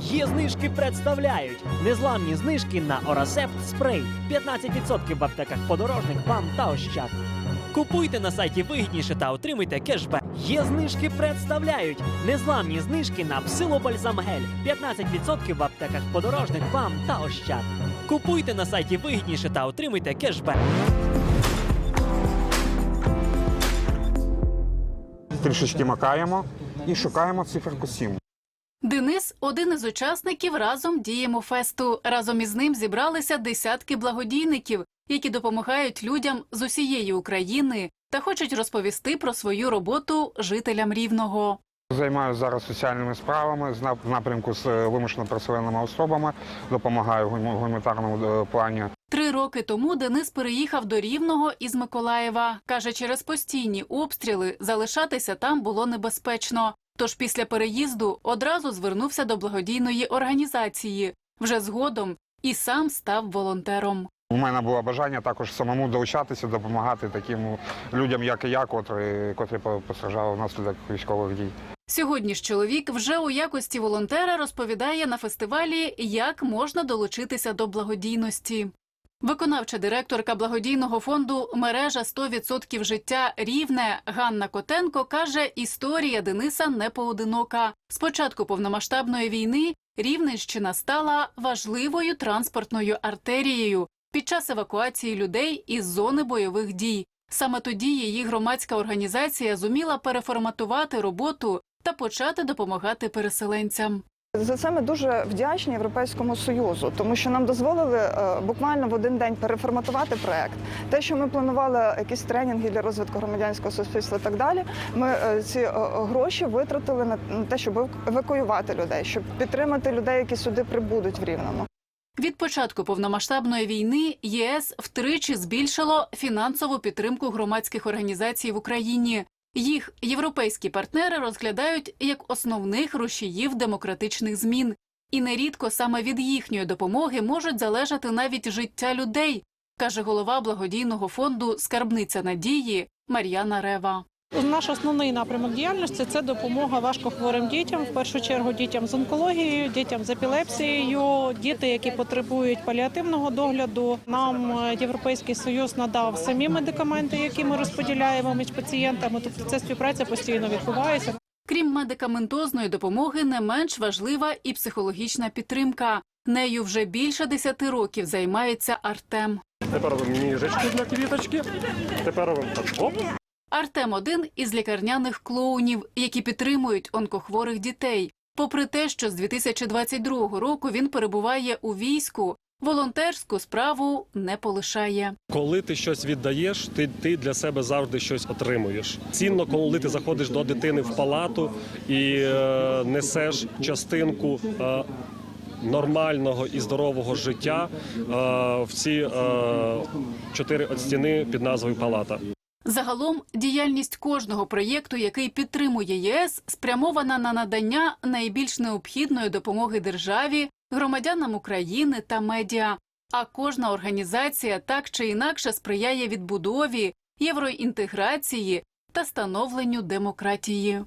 Є знижки представляють незламні знижки на Орасепт спрей 15% в аптеках подорожник, бам та ощад. Купуйте на сайті вигідніше та отримуйте кешбек. Є знижки представляють незламні знижки на псилобальзам гель 15% в аптеках подорожник, бам та ощад. Купуйте на сайті вигідніше та отримуйте кешбек. Трішечки макаємо і шукаємо циферку 7. Денис один із учасників разом діємо фесту. Разом із ним зібралися десятки благодійників, які допомагають людям з усієї України та хочуть розповісти про свою роботу жителям рівного. Займаюся зараз соціальними справами з в напрямку з е, вимушено переселеними особами, допомагаю в гуманітарному е, плані. Три роки тому Денис переїхав до Рівного із Миколаєва. Каже, через постійні обстріли залишатися там було небезпечно. Тож після переїзду одразу звернувся до благодійної організації. Вже згодом і сам став волонтером. У мене було бажання також самому долучатися, допомагати таким людям, як і я, котрі, котрі по- постраждали внаслідок військових дій. Сьогодні ж чоловік вже у якості волонтера розповідає на фестивалі, як можна долучитися до благодійності. Виконавча директорка благодійного фонду мережа 100% життя рівне Ганна Котенко каже, історія Дениса не поодинока. З початку повномасштабної війни Рівненщина стала важливою транспортною артерією під час евакуації людей із зони бойових дій. Саме тоді її громадська організація зуміла переформатувати роботу та почати допомагати переселенцям. За це ми дуже вдячні Європейському Союзу, тому що нам дозволили е, буквально в один день переформатувати проект. Те, що ми планували якісь тренінги для розвитку громадянського суспільства, і так далі. Ми е, ці е, гроші витратили на на те, щоб евакуювати людей, щоб підтримати людей, які сюди прибудуть в Рівному. Від початку повномасштабної війни ЄС втричі збільшило фінансову підтримку громадських організацій в Україні. Їх європейські партнери розглядають як основних рушіїв демократичних змін, і нерідко саме від їхньої допомоги можуть залежати навіть життя людей, каже голова благодійного фонду Скарбниця надії Мар'яна Рева. Наш основний напрямок діяльності це допомога важкохворим дітям, в першу чергу дітям з онкологією, дітям з епілепсією, діти, які потребують паліативного догляду. Нам Європейський Союз надав самі медикаменти, які ми розподіляємо між пацієнтами. Тобто ця співпраця постійно відбувається. Крім медикаментозної допомоги, не менш важлива і психологічна підтримка. Нею вже більше десяти років займається Артем. Тепер робимо ніжечки для квіточки. Тепер робимо так. Оп. Артем один із лікарняних клоунів, які підтримують онкохворих дітей. Попри те, що з 2022 року він перебуває у війську, волонтерську справу не полишає. Коли ти щось віддаєш, ти, ти для себе завжди щось отримуєш. Цінно, коли ти заходиш до дитини в палату і е, несеш частинку. Е, Нормального і здорового життя е, в ці е, чотири от стіни під назвою Палата. Загалом діяльність кожного проєкту, який підтримує ЄС, спрямована на надання найбільш необхідної допомоги державі, громадянам України та медіа. А кожна організація так чи інакше сприяє відбудові, євроінтеграції та становленню демократії.